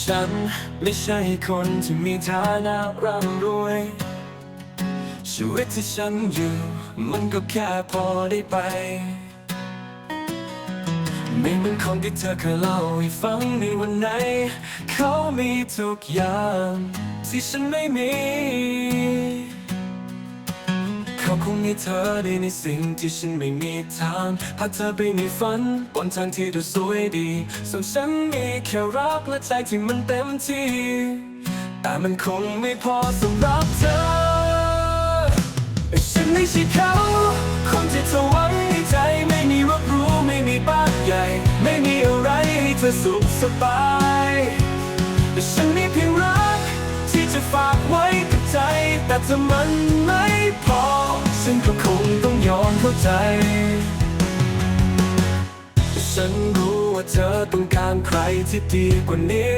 ฉันไม่ใช่คนที่มีฐานะร่ำรวย ชีวิตที่ฉันอยู่ มันก็แค่พอได้ไป ไม่เหมือนคนที่เธอเคยเล่าให้ฟังในวันไหน เขามีทุกอย่างที่ฉันไม่มี เขาคงมีเธอได้ในสิ่งที่ฉันไม่มีทางพาเธอไปในฝันบนทางที่ดูสวยดี ส่วนฉันมีแค่รักและใจที่มันเต็มที่ แต่มันคงไม่พอสำหรับเธอ ฉันไม่ใช่เขา คนที่เธอหวังในใจไม่มีรถหรู้ไม่มีบ้านใหญ่ ไม่มีอะไรให้เธอสุขสบายแต่ฉันมีเพียงรักที่จะฝากไว้กับใจ แต่ถ้ามันไม่พอ ฉันก็คงต้องยอมเข้าใจ ฉันรู้ว่าเธอต้องการใครที่ดีกว่านี้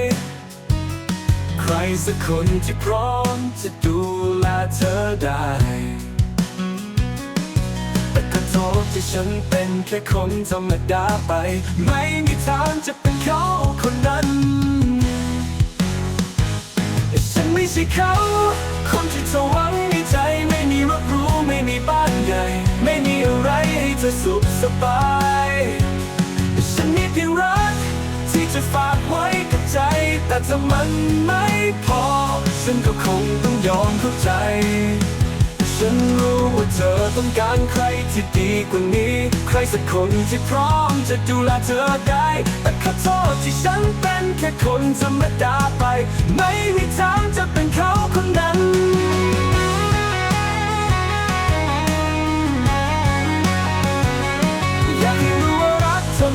ใครสักคนที่พร้อมจะดูแลเธอได้ แต่ขอโทษที่ฉันเป็นแค่คนธรรมดาไป ไม่มีทางจะเป็นเขาคนนั้นฉันไม่ใช่เขา คนที่เธอหวัง ธอสุขสบายฉันมีเพียงรัก ที่จะฝากไว้กับใจ แต่ถ้ามันไม่พอ ฉันก็คงต้องยอมเข้าใจ ฉันรู้ว่าเธอต้องการใครที่ดีกว่านี้ ใครสักคนที่พร้อมจะดูแลเธอได้ แต่ขอโทษที่ฉันเป็นแค่คนธรรมดาไป ไม่มีทางจะเป็น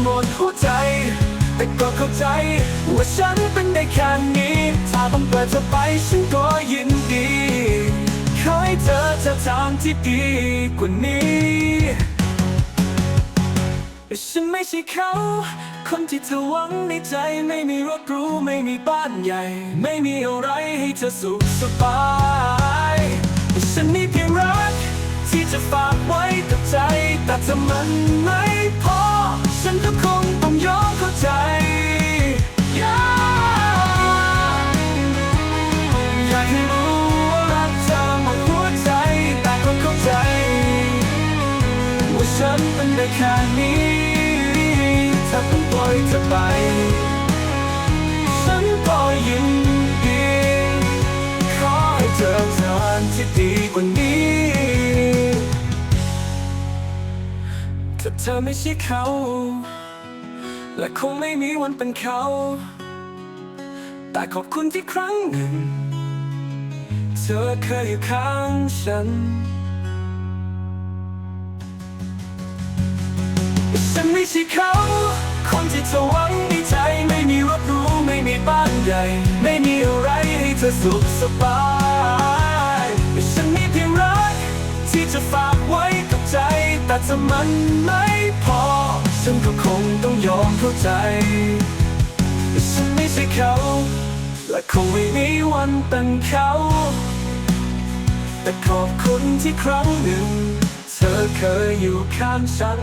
หมดหัวใจ แต่ก็เข้าใจ ว่าฉันเป็นได้แค่นี้ ถ้าต้องเปิดเธอไปฉันก็ยินดีขอให้เธอเจอทางที่ดีกว่านี้ฉันไม่ใช่เขา คนที่เธอหวังในใจ ไม่มีรถรู้ไม่มีบ้านใหญ่ ไม่มีอะไรให้เธอสุขสบายฉันมีเพียงรัก ที่จะฝากไว้กับใจ แต่ถ้ามันไม่ ฉันเป็นได้แค่นี้ถ้าต้องปล่อยเธอไป ฉันก็ยินดีขอให้เจอทางที่ดีกว่านี้ถ้าเธอไม่ใช่เขา และคงไม่มีวันเป็นเขา แต่ขอบคุณที่ครั้งหนึ่ง เธอเคยอยู่ข้างฉัน ใช่เขา คนที่เธอหวังในใจไม่มีรถหรู้ไม่มีบ้านใหญ่ ไม่มีอะไรให้เธอสุขสบายฉันมีเพียงรัก ที่จะฝากไว้กับใจ แต่ถ้ามันไม่พอ ฉันก็คงต้องยอมเข้าใจ ฉันไม่ใช่เขา และคงไม่มีวันเป็นเขา แต่ขอบคุณที่ครั้งหนึ่ง เธอเคยอยู่ข้างฉัน